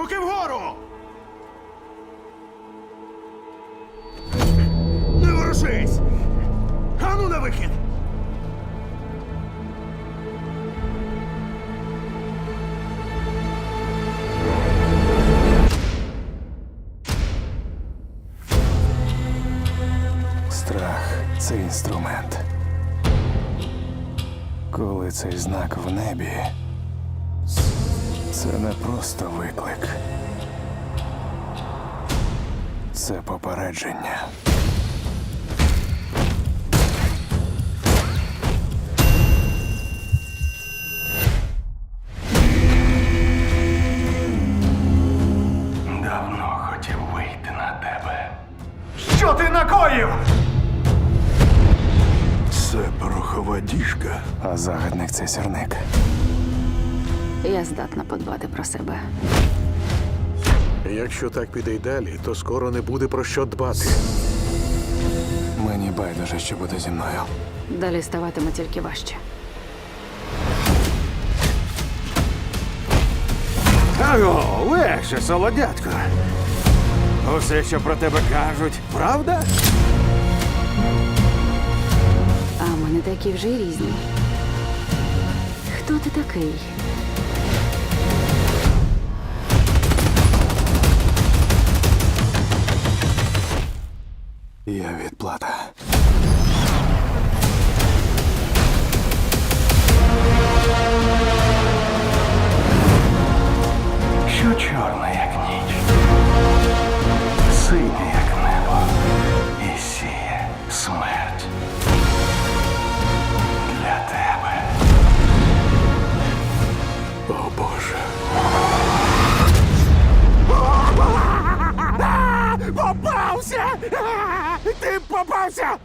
Руки вгору! Не ворушись! Ану на вихід! Страх це інструмент. Коли цей знак в небі це не просто виклик. Це попередження. Давно хотів вийти на тебе. Що ти накоїв? Це порохова діжка. А загадник це сірник. Я здатна подбати про себе. Якщо так піде й далі, то скоро не буде про що дбати. Мені байдуже, що буде зі мною. Далі ставатиме тільки важче. Аго, легше, солодятко. Усе, що про тебе кажуть, правда? А ми не такі вже й різні. Хто ти такий? Я відплата. Що чорне, як ніч, синє, Ти попався!